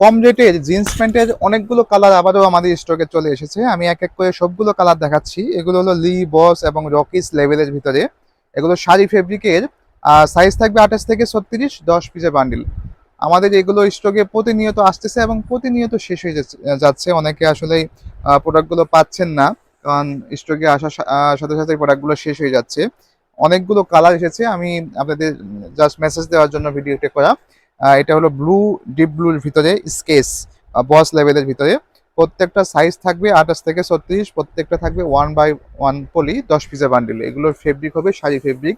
কম রেটের জিন্স প্যান্টের অনেকগুলো কালার আবারও আমাদের স্টকে চলে এসেছে। আমি এক এক করে সবগুলো কালার দেখাচ্ছি। এগুলো হলো লি বস এবং রকিস লেভেলের ভিতরে। এগুলো শাড়ি ফেব্রিকের সাইজ থাকবে আঠাশ থেকে ছত্রিশ, দশ পিসের বান্ডিল আমাদের এগুলো স্টকে প্রতিনিয়ত আসতেছে এবং প্রতিনিয়ত শেষ হয়ে যাচ্ছে- অনেকে আসলে প্রোডাক্টগুলো পাচ্ছেন না, কারণ স্টকে আসার সাথে সাথে প্রোডাক্টগুলো শেষ হয়ে যাচ্ছে। অনেকগুলো কালার এসেছে। আমি আপনাদের জাস্ট মেসেজ দেওয়ার জন্য ভিডিওটা করা। এটা হলো ব্লু ডিপ ব্লুর ভিতরে স্কেচ বস লেভেলের ভিতরে। প্রত্যেকটা সাইজ থাকবে আঠাশ থেকে ছত্রিশ, প্রত্যেকটা থাকবে ওয়ান বাই ওয়ান পলি দশ পিসের বান্ডিল এগুলোর ফেব্রিক হবে শাড়ি ফেব্রিক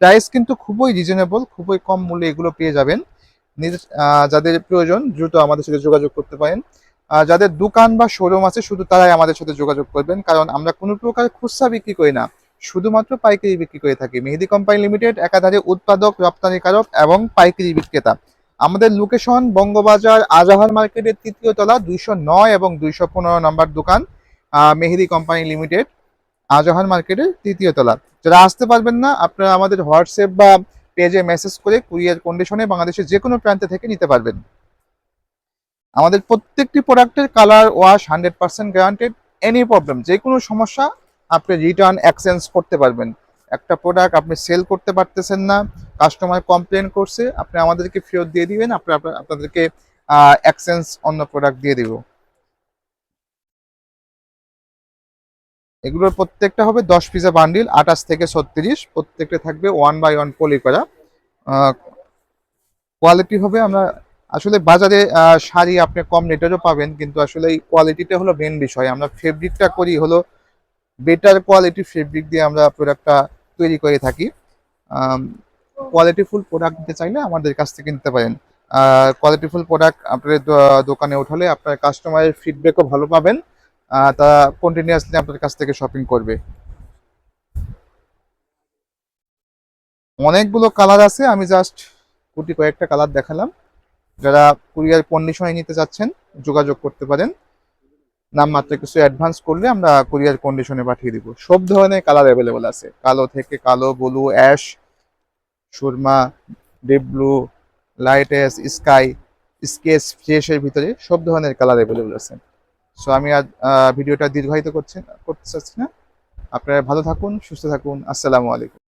প্রাইস কিন্তু খুবই রিজনেবল খুবই কম মূল্যে এগুলো পেয়ে যাবেন। যাদের প্রয়োজন, দ্রুত আমাদের সাথে যোগাযোগ করতে পারেন। যাদের দোকান বা শোরুম আছে, শুধু তারাই আমাদের সাথে যোগাযোগ করবেন। কারণ আমরা কোনো প্রকার খুচরা বিক্রি করি না। শুধুমাত্র পাইকারি বিক্রি করে থাকি। মেহেদি কোম্পানি লিমিটেড একাধারে উৎপাদক, রপ্তানিকারক এবং পাইকারি বিক্রেতা। আমাদের লোকেশন বঙ্গবাজার আজাহার মার্কেটের তৃতীয় তলা দুইশো নয় এবং দুইশো পনেরো নম্বর দোকান মেহেদি কোম্পানি লিমিটেড আজাহার মার্কেটের তৃতীয় তলা। যারা আসতে পারবেন না, আপনারা আমাদের হোয়াটসঅ্যাপ বা পেজে মেসেজ করে কুরিয়ার কন্ডিশনে বাংলাদেশের যে কোনো প্রান্তে থেকে নিতে পারবেন। আমাদের প্রত্যেকটি প্রোডাক্টের colour wash hundred percent guaranteed any problem যে কোনো সমস্যা আপনি রিটার্ন এক্সচেঞ্জ করতে পারবেন। একটা প্রোডাক্ট আপনি সেল করতে পারতেছেন না কাস্টমার কমপ্লেন করছে, আপনি আমাদেরকে ফেরত দিয়ে দিবেন, আপনি আপনাদেরকে এক্সচেঞ্জ অন্য প্রোডাক্ট দিয়ে দিব। এগুলোর প্রত্যেকটা হবে দশ পিসের বান্ডিল আঠাশ থেকে ছত্রিশ, প্রত্যেকটা থাকবে ওয়ান বাই ওয়ান পলি করা। কোয়ালিটি হবে আমরা, আসলে বাজারে শাড়ি আপনি কম রেটেরও পাবেন, কিন্তু আসলে এই কোয়ালিটিটা হলো মেন বিষয়। আমরা ফেব্রিকটা করি, হলো বেটার কোয়ালিটি ফেব্রিক দিয়ে আমরা প্রোডাক্টটা তৈরি করে থাকি। কোয়ালিটিফুল প্রোডাক্ট নিতে চাইলে আমাদের কাছ থেকে নিতে পারেন। কোয়ালিটিফুল প্রোডাক্ট আপনাদের দোকানে উঠালে আপনার কাস্টমারের ফিডব্যাকও ভালো পাবেন। তারা কন্টিনিউয়াসলি আপনার কাছ থেকে শপিং করবে। অনেকগুলো কালার আছে, আমি জাস্ট গুটি কয়েকটা কালার দেখালাম। যারা কুরিয়ার কন্ডিশনে নিতে চাচ্ছেন, যোগাযোগ করতে পারেন। নামমাত্র কিছু অ্যাডভান্স করলে আমরা কুরিয়ার কন্ডিশনে পাঠিয়ে দিব। সব ধরনের কালার অ্যাভেলেবল আছে। কালো থেকে কালো blue ash Surma deep blue light ash sky sketch ফ্রেশের ভিতরে সব ধরনের কালার অ্যাভেলেবল আছে। সো আমি আজ ভিডিওটা দীর্ঘায়িত করছি করতে চাচ্ছি না। আপনারা ভালো থাকুন, সুস্থ থাকুন। আসসালামু আলাইকুম।